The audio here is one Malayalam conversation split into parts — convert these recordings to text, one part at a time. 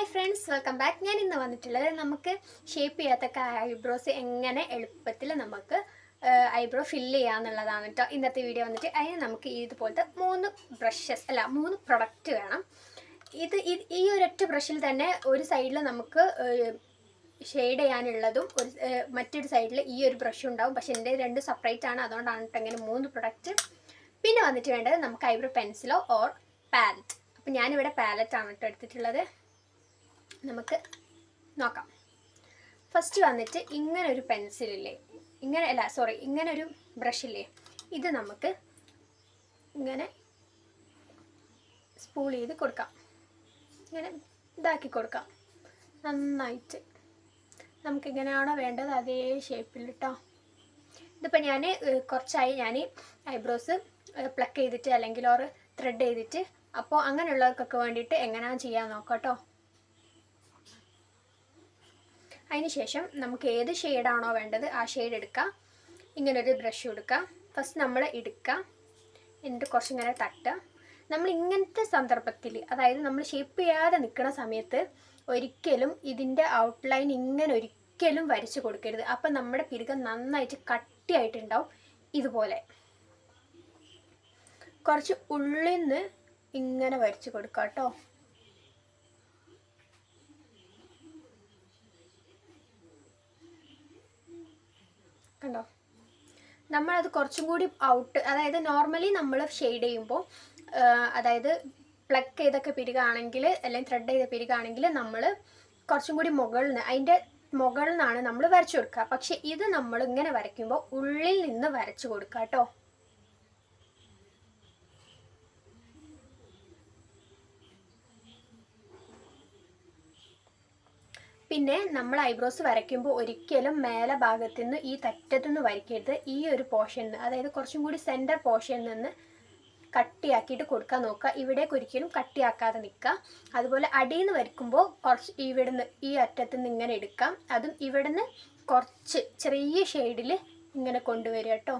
ഹായ് ഫ്രണ്ട്സ് വെൽക്കം ബാക്ക് ഞാൻ ഇന്ന് വന്നിട്ടുള്ളത് നമുക്ക് ഷേപ്പ് ചെയ്യാത്ത ഐബ്രോസ് എങ്ങനെ എളുപ്പത്തിൽ നമുക്ക് ഐബ്രോ ഫില്ല് ചെയ്യാന്നുള്ളതാണ് കേട്ടോ ഇന്നത്തെ വീഡിയോ വന്നിട്ട്. അതിന് നമുക്ക് ഇതുപോലത്തെ മൂന്ന് ബ്രഷസ് അല്ല മൂന്ന് പ്രൊഡക്റ്റ് വേണം. ഇത് ഈ ഒരൊറ്റ ബ്രഷിൽ തന്നെ ഒരു സൈഡിൽ നമുക്ക് ഷെയ്ഡ് ചെയ്യാനുള്ളതും ഒരു മറ്റൊരു സൈഡിൽ ഈ ഒരു ബ്രഷും ഉണ്ടാവും. പക്ഷെ എന്റെ രണ്ട് സെപ്പറേറ്റ് ആണ്. അതുകൊണ്ടാണ് ഇങ്ങനെ മൂന്ന് പ്രൊഡക്റ്റ് പിന്നെ വന്നിട്ട് വേണ്ടത് നമുക്ക് ഐബ്രോ പെൻസിലോ ഓർ പാലറ്റ് അപ്പം ഞാനിവിടെ പാലറ്റാണ് കേട്ടോ എടുത്തിട്ടുള്ളത്. നമുക്ക് നോക്കാം. ഫസ്റ്റ് വന്നിട്ട് ഇങ്ങനെ ഒരു പെൻസിലില്ലേ? ഇങ്ങനെ അല്ല സോറി ഇങ്ങനെ ഒരു ബ്രഷില്ലേ? ഇത് നമുക്ക് ഇങ്ങനെ സ്പൂൾ ചെയ്ത് കൊടുക്കാം. ഇങ്ങനെ ഇതാക്കി കൊടുക്കാം. നന്നായിട്ട്. നമുക്ക് എങ്ങനെയാണോ വേണ്ടത് അതേ ഷേപ്പിൽ കേട്ടോ ഇതിപ്പോൾ ഞാൻ കുറച്ചായി. ഞാൻ ഐബ്രോസ് പ്ലക്ക് ചെയ്തിട്ട് അല്ലെങ്കിൽ ഓർ ത്രെഡ് ചെയ്തിട്ട്. അപ്പോൾ അങ്ങനെയുള്ളവർക്കൊക്കെ വേണ്ടിയിട്ട് എങ്ങനെയാണ് ചെയ്യാൻ നോക്കാം കേട്ടോ അതിനുശേഷം നമുക്ക് ഏത് ഷെയ്ഡാണോ വേണ്ടത് ആ ഷെയ്ഡ് എടുക്കാം. ഇങ്ങനൊരു ബ്രഷ് എടുക്കാം ഫസ്റ്റ് നമ്മൾ എടുക്കുക. എന്നിട്ട് കുറച്ചിങ്ങനെ തട്ടുക. നമ്മൾ ഇങ്ങനത്തെ സന്ദർഭത്തിൽ അതായത് നമ്മൾ ഷേപ്പ് ചെയ്യാതെ നിൽക്കുന്ന സമയത്ത് ഒരിക്കലും ഇതിന്റെ ഔട്ട്ലൈൻ ഇങ്ങനെ ഒരിക്കലും വരച്ച് കൊടുക്കരുത്. അപ്പം നമ്മുടെ പിരുകം നന്നായിട്ട് കട്ടിയായിട്ടുണ്ടാവും ഇതുപോലെ. കുറച്ച് ഉള്ളിൽ നിന്ന് ഇങ്ങനെ വരച്ച് കൊടുക്കാം കേട്ടോ കണ്ടോ നമ്മളത് കുറച്ചും കൂടി ഔട്ട് അതായത് നോർമലി നമ്മൾ ഷെയ്ഡ് ചെയ്യുമ്പോൾ അതായത് പ്ലക്ക് ചെയ്തൊക്കെ പിരികാണെങ്കിൽ അല്ലെങ്കിൽ ത്രെഡ് ചെയ്ത പിരികാണെങ്കിൽ നമ്മൾ കുറച്ചും കൂടി മുകളിൽ നിന്ന് അതിന്റെ മുകളിൽ നിന്നാണ് നമ്മൾ വരച്ചു കൊടുക്കുക. പക്ഷേ ഇത് നമ്മൾ ഇങ്ങനെ വരയ്ക്കുമ്പോൾ ഉള്ളിൽ നിന്ന് വരച്ചു കൊടുക്കുക കേട്ടോ. പിന്നെ നമ്മൾ ഐബ്രോസ് വരയ്ക്കുമ്പോൾ ഒരിക്കലും മേലെ ഭാഗത്തു നിന്ന് ഈ തറ്റത്തു നിന്ന് വരയ്ക്കരുത്. ഈ ഒരു പോർഷനിൽ അതായത് കുറച്ചും കൂടി സെന്റർ പോർഷനിൽ നിന്ന് കട്ടിയാക്കിയിട്ട് കൊടുക്കാൻ നോക്കുക. ഇവിടേക്ക് ഒരിക്കലും കട്ടിയാക്കാതെ നിൽക്കുക. അതുപോലെ അടിയിൽ നിന്ന് വരയ്ക്കുമ്പോൾ കുറച്ച് ഇവിടുന്ന് ഈ അറ്റത്ത് നിന്ന് ഇങ്ങനെ എടുക്കാം. അതും ഇവിടുന്ന് കുറച്ച് ചെറിയ ഷെയ്ഡിൽ ഇങ്ങനെ കൊണ്ടുവരിക കേട്ടോ.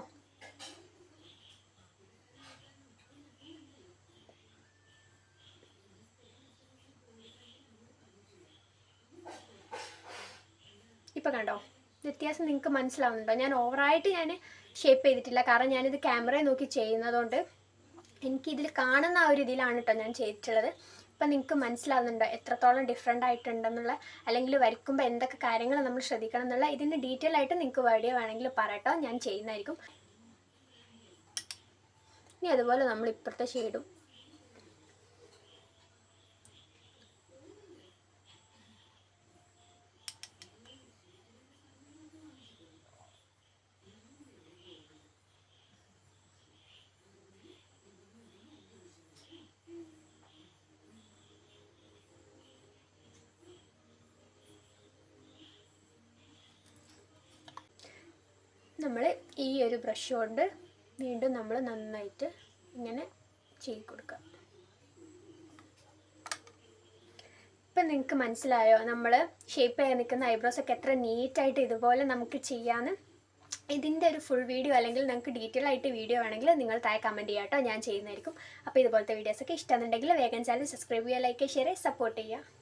ഇപ്പം കണ്ടോ? വ്യത്യാസം നിങ്ങൾക്ക് മനസ്സിലാവുന്നുണ്ടോ? ഞാൻ ഓവറായിട്ട് ഞാൻ ഷേപ്പ് ചെയ്തിട്ടില്ല. കാരണം ഞാനിത് ക്യാമറയെ നോക്കി ചെയ്യുന്നതുകൊണ്ട് എനിക്കിതിൽ കാണുന്ന ആ ഒരു ഇതിലാണ് കേട്ടോ ഞാൻ ചെയ്തിട്ടുള്ളത്. ഇപ്പം നിങ്ങൾക്ക് മനസ്സിലാവുന്നുണ്ടോ? എത്രത്തോളം ഡിഫറെന്റ് ആയിട്ടുണ്ടെന്നുള്ള അല്ലെങ്കിൽ വരയ്ക്കുമ്പോൾ എന്തൊക്കെ കാര്യങ്ങൾ നമ്മൾ ശ്രദ്ധിക്കണം എന്നുള്ള ഇതിന്റെ ഡീറ്റെയിൽ ആയിട്ട് നിങ്ങൾക്ക് വീഡിയോ വേണമെങ്കിൽ പറയട്ടോ. ഞാൻ ചെയ്യുന്നതായിരിക്കും. ഇനി അതുപോലെ നമ്മൾ ഇപ്പുറത്തെ ഷെയ്ഡും നമ്മൾ ഈ ഒരു ബ്രഷ് കൊണ്ട് വീണ്ടും നമ്മൾ നന്നായിട്ട് ഇങ്ങനെ ചെയ്ത് കൊടുക്കുക. ഇപ്പം നിങ്ങൾക്ക് മനസ്സിലായോ? നമ്മൾ ഷേപ്പ് ചെയ്യാൻ നിൽക്കുന്ന ഐബ്രോസ് ഒക്കെ എത്ര നീറ്റായിട്ട് ഇതുപോലെ നമുക്ക് ചെയ്യാന്ന്? ഇതിന്റെ ഒരു ഫുൾ വീഡിയോ അല്ലെങ്കിൽ നിങ്ങൾക്ക് ഡീറ്റെയിൽ ആയിട്ട് വീഡിയോ വേണമെങ്കിൽ നിങ്ങൾ താഴെ കമന്റ് ചെയ്യാം കേട്ടോ. ഞാൻ ചെയ്യുന്നതായിരിക്കും. അപ്പോൾ ഇതുപോലത്തെ വീഡിയോസൊക്കെ ഇഷ്ടമെന്നുണ്ടെങ്കിൽ വേഗം ചാനൽ സബ്സ്ക്രൈബ് ചെയ്യുക ലൈക്ക് ഷെയർ സപ്പോർട്ട് ചെയ്യുക.